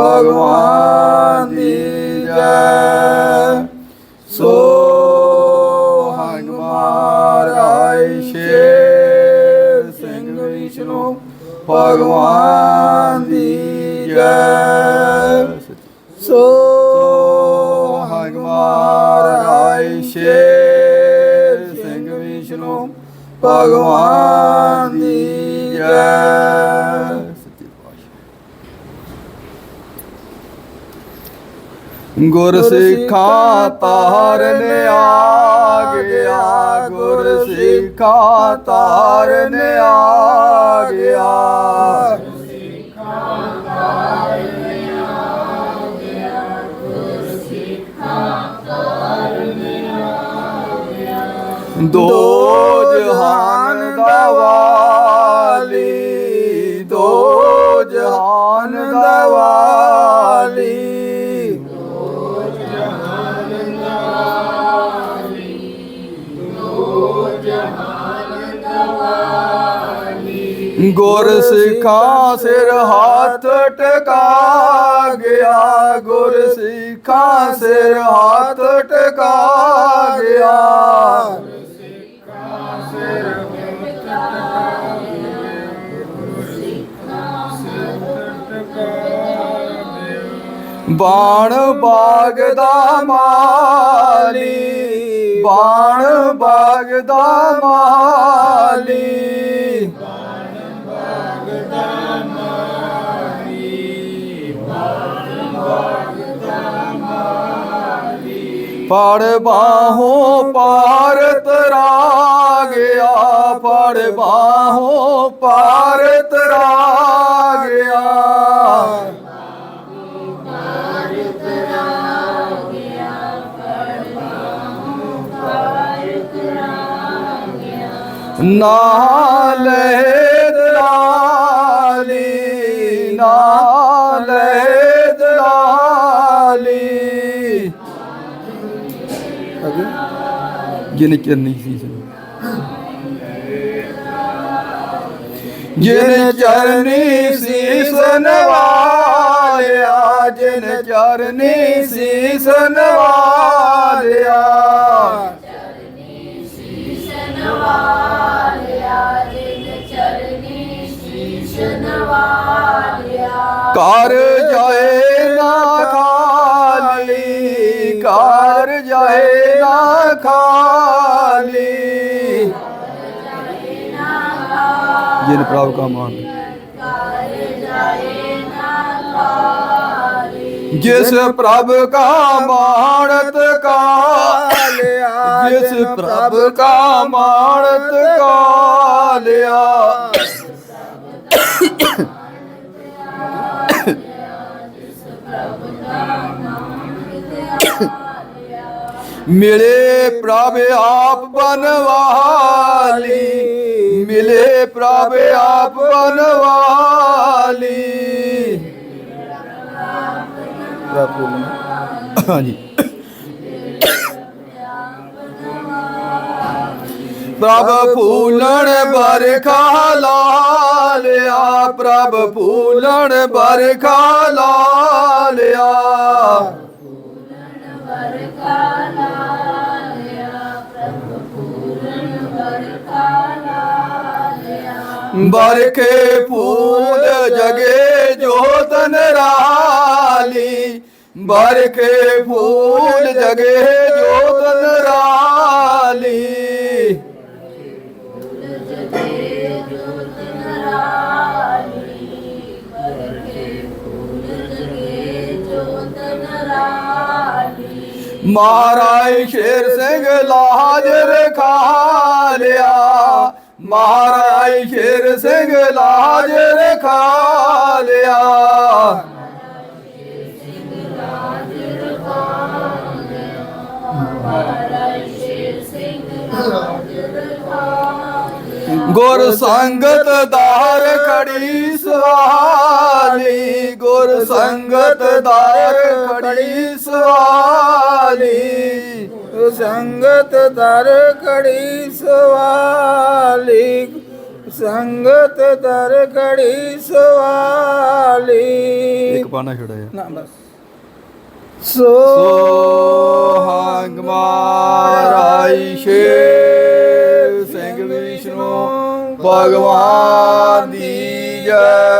ਭਗਵਾਨ ਦੀ ਜੈ। ਸੋ ਹੰਗ ਮਹਾਰਾਜ ਸ਼ੇਰ ਸਿੰਘ ਵਿਸ਼ਨੂੰ, ਭਗਵਾਨ ਦੀ ਜੈ। ਸੋ ਹੰਗ ਮਹਾਰਾਜ ਸ਼ੇਰ ਸਿੰਘ ਵਿਸ਼ਨੂੰ, ਭਗਵਾਨ ਗੁਰ ਸਿੱਖਾ ਤਾਰਨ ਆ ਗਿਆ ਗੁਰ ਸਿੱਖਾ ਤਾਰਨ ਆ ਗਿਆ। ਦੋ ਜਹਾਨ ਦਾ ਵਾਲੀ ਦੋ ਜਹਾਨ ਦਾ ਵਾਲੀ ਗੁਰ ਸਿੱਖਾਂ ਸਿਰ ਹੱਥ ਟਿਕਾ ਗਿਆ, ਗੁਰ ਸਿੱਖਾਂ ਸਿਰ ਹੱਥ ਟਿਕਾ ਗਿਆ। ਬਾਣ ਬਾਗ ਦਾ ਮਾਲੀ, ਬਾਣ ਬਾਗ ਦਾ ਮਾਲੀ। ਪੜ ਬਾਹੋਂ ਪਾਰ ਤਰਾ ਗਿਆ ਪੜ ਬਾਹੋਂ ਪਾਰ ਤਰਾ ਗਿਆ ਨਾਲ ਦਲਾਲੀ ਜਿਨ ਚਰਨੀ ਸੀ ਜਿਨ ਚਰਨੀ ਸੀਸ ਨਵਾਲਿਆ ਜਿਨ ਚਰਨੀ ਸੀਸ ਨਵਾਲਿਆ ਜਿਨ ਚਰਨੀ ਸ਼ੀਸ਼ ਨਵਾਲਿਆ ਕਰ ਖਾਲੀ। ਜਿਨ ਪ੍ਰਭ ਕਾ ਮਾਨ ਜਿਸ ਪ੍ਰਭ ਕਾ ਮਾਣਤ ਕਾਲਿਆ ਜਿਸ ਪ੍ਰਭ ਕਾ ਮਾਣਤ ਕਾਲਿਆ ਮਿਲੇ ਪ੍ਰਭ ਆਪ ਬਨਵਾਲੀ। ਮਿਲੇ ਪ੍ਰਭ ਆਪ ਬਨਵਾਲੀ। ਪ੍ਰਭੂ ਹਾਂਜੀ। ਪ੍ਰਭ ਫੂਲਣ ਬਰਖਾ ਲਾਲਿਆ। ਪ੍ਰਭ ਫੂਲਣ ਬਰਖਾ ਲਾਲਿਆ। ਬਰਖੇ ਫੂਲ ਜਗੇ ਜੋਤਨ ਰਾਲੀ। ਬਰਖੇ ਫੂਲ ਜਗੇ ਜੋਤਨ ਰਾਲੀ। ਮਹਾਰਾਜ ਸ਼ੇਰ ਸਿੰਘ ਲਾਜ ਰਖਾ ਲਿਆ। ਮਹਾਰਾਜ ਸ਼ੇਰ ਸਿੰਘ ਲਾਜ ਰਖਾ ਲਿਆ। ਗੁਰ ਸੰਗਤ ਦਾਰ ਖੜੀ ਸਵਾਲੀ। ਗੁਰ ਸੰਗਤ ਦਾਰ ਖੜੀ ਸਵਾਲੀ। ਸੰਗਤ ਦਰ ਖੜੀ ਸਵਾਲੀ। ਸੰਗਤ ਦਰ ਖੜੀ ਸਵਾਲੀ। ਇੱਕ ਪਾਣਾ ਛੜਾਇਆ ਨਾ ਬਸ। ਸੋ ਸੋਹੰਗ ਮਾਰਾਈ ਸ਼ੇਰ ਸਿੰਘ ਵਿਸ਼ਨੂੰ ਭਗਵਾਨ ਦੀ ਜੈ।